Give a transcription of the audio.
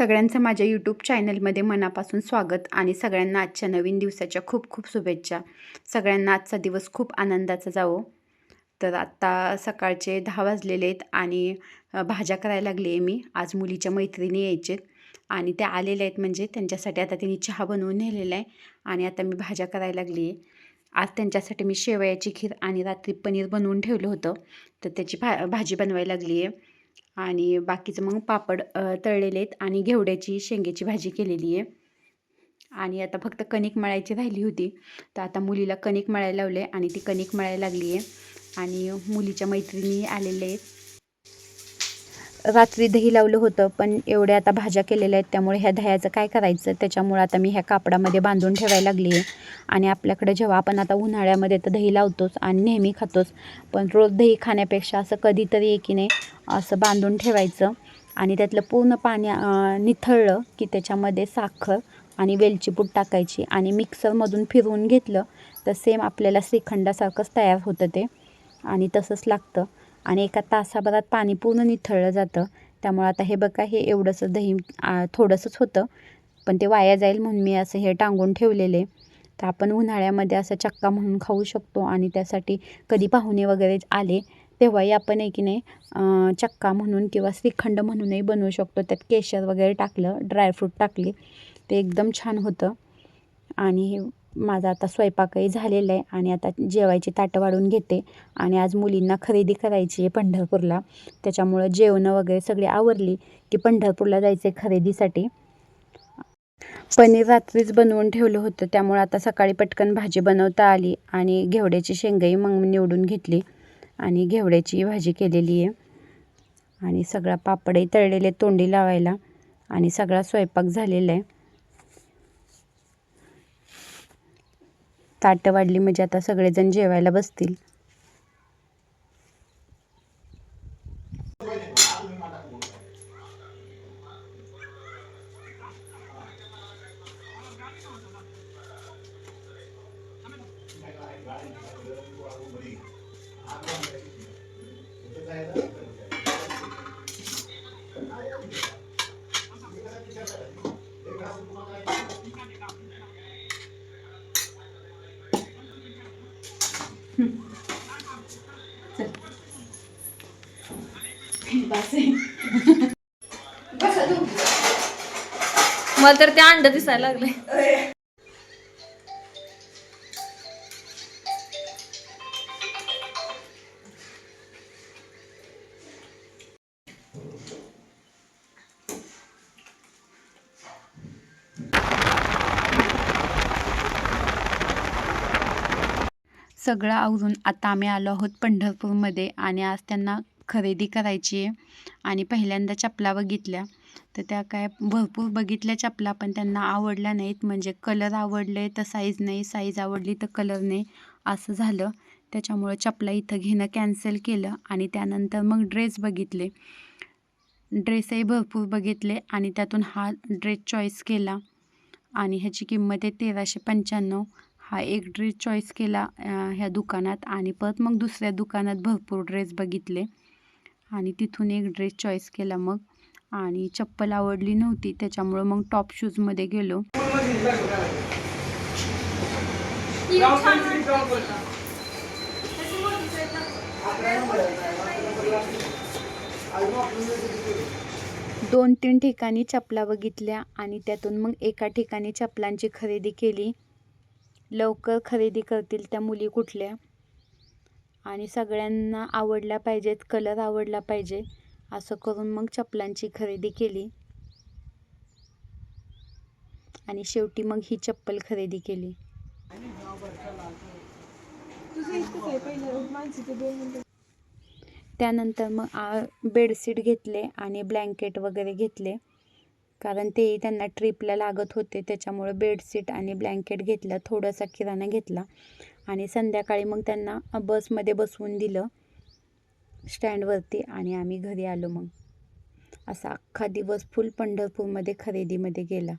सगळ्यांचं माझ्या यूट्यूब चॅनलमध्ये मनापासून स्वागत आणि सगळ्यांना आजच्या नवीन दिवसाच्या खूप खूप शुभेच्छा. सगळ्यांना आजचा दिवस खूप आनंदाचा जावो. तर आत्ता सकाळचे दहा वाजलेले आहेत आणि भाज्या करायला लागली आहे मी. आज मुलीच्या मैत्रिणी यायचेत आणि त्या आलेल्या आहेत म्हणजे त्यांच्यासाठी आता तिने चहा बनवून नेलेला आहे आणि आता मी भाज्या करायला लागली आहे. आज त्यांच्यासाठी मी शेवयाची खीर आणि रात्री पनीर बनवून ठेवलं होतं. तर त्याची भा भाजी बनवायला लागली आहे. आणि बाकीचं मग पापड तळलेले आहेत आणि घेवड्याची शेंग्याची भाजी केलेली आहे. आणि आता फक्त कणिक मळायची राहिली होती. तर आता मुलीला कणिक मळायला लावले आणि ती कणिक मळायला लागली आहे. आणि मुलीच्या मैत्रिणी आलेल्या आहेत. रात्री दही लावलं होतं पण एवढ्या आता भाज्या केलेल्या आहेत त्यामुळे ह्या दह्याचं काय करायचं? त्याच्यामुळे आता मी ह्या कापडामध्ये बांधून ठेवायला लागली आहे आणि आपल्याकडे जेव्हा आपण आता उन्हाळ्यामध्ये तर दही लावतोच आणि नेहमी खातोच पण रोज दही खाण्यापेक्षा असं कधीतरी की नाही असं बांधून ठेवायचं. आणि त्यातलं पूर्ण पाणी निथळलं की त्याच्यामध्ये साखर आणि वेलची पूड टाकायची आणि मिक्सरमधून फिरवून घेतलं तर सेम आपल्याला श्रीखंडासारखंच तयार होतं ते. आणि तसंच लागतं. आणि एका तासाभरात पाणी पूर्ण निथळलं जातं. त्यामुळं आता हे बघा हे एवढंसं दही थोडंसंच होतं. पण ते वाया जाईल म्हणून मी असं हे टांगून ठेवलेले. तर आपण उन्हाळ्यामध्ये असं चक्का म्हणून खाऊ शकतो आणि त्यासाठी कधी पाहुणे वगैरे आले तेव्हाही आपण आहे की नाही चक्का म्हणून किंवा श्रीखंड म्हणूनही बनवू शकतो. त्यात केशर वगैरे टाकलं ड्रायफ्रूट टाकले ते एकदम छान होतं. आणि माझा आता स्वयंपाकही झालेला आहे आणि आता जेवायची ताटं वाढून घेते. आणि आज मुलींना खरेदी करायची आहे पंढरपूरला. त्याच्यामुळं जेवणं वगैरे सगळी आवरली की पंढरपूरला जायचं आहे खरेदीसाठी. पनीर रात्रीच बनवून ठेवलं होतं. त्यामुळं आता सकाळी पटकन भाजी बनवता आली आणि घेवड्याची शेंगाई मग निवडून घेतली आणि घेवड्याची भाजी केलेली आहे. आणि सगळा पापडही तळलेले तोंडी लावायला आणि सगळा स्वयंपाक झालेला आहे. ताटं वाढली म्हणजे आता सगळेजण जेवायला बसतील. मला तर ते अंड दिसायला लागले. सगळं आवरून आता आम्ही आलो आहोत पंढरपूरमध्ये आणि आज त्यांना खरेदी करायची आहे. आणि पहिल्यांदा चपला बघितल्या. तर त्या काय भरपूर बघितल्या चपला पण त्यांना आवडल्या नाहीत. म्हणजे कलर आवडले तर साईज नाही साईज आवडली तर कलर नाही असं झालं. त्याच्यामुळं चपला इथं घेणं कॅन्सल केलं आणि त्यानंतर मग ड्रेस बघितले. ड्रेसही भरपूर बघितले आणि त्यातून हा ड्रेस चॉईस केला. आणि ह्याची किंमत आहे तेराशे पंच्याण्णव. हा एक ड्रेस चॉईस केला ह्या दुकानात आणि परत मग दुसऱ्या दुकानात भरपूर ड्रेस बघितले. आणि तिथून एक ड्रेस चॉईस केला मग. आणि चप्पल आवडली नव्हती त्याच्यामुळं मग टॉप शूजमध्ये गेलो. दोन तीन ठिकाणी चपला बघितल्या आणि त्यातून मग एका ठिकाणी चपलांची खरेदी केली. लवकर खरेदी करतील त्या मुली कुठल्या. आणि सगळ्यांना आवडल्या पाहिजेत कलर आवडला पाहिजे असं करून मग चप्पलांची खरेदी केली. आणि शेवटी मग ही चप्पल खरेदी केली. त्यानंतर मग बेडशीट घेतले आणि ब्लँकेट वगैरे घेतले. कारण तेही त्यांना ट्रिपला लागत होते. त्याच्यामुळं बेडशीट आणि ब्लँकेट घेतलं थोडासा किराणा घेतला आणि संध्याकाळी मग त्यांना बसमध्ये बसवून दिलं स्टँडवरती आणि आम्ही घरी आलो मग. असा अख्खा दिवस फुल पंढरपूरमध्ये खरेदीमध्ये गेला.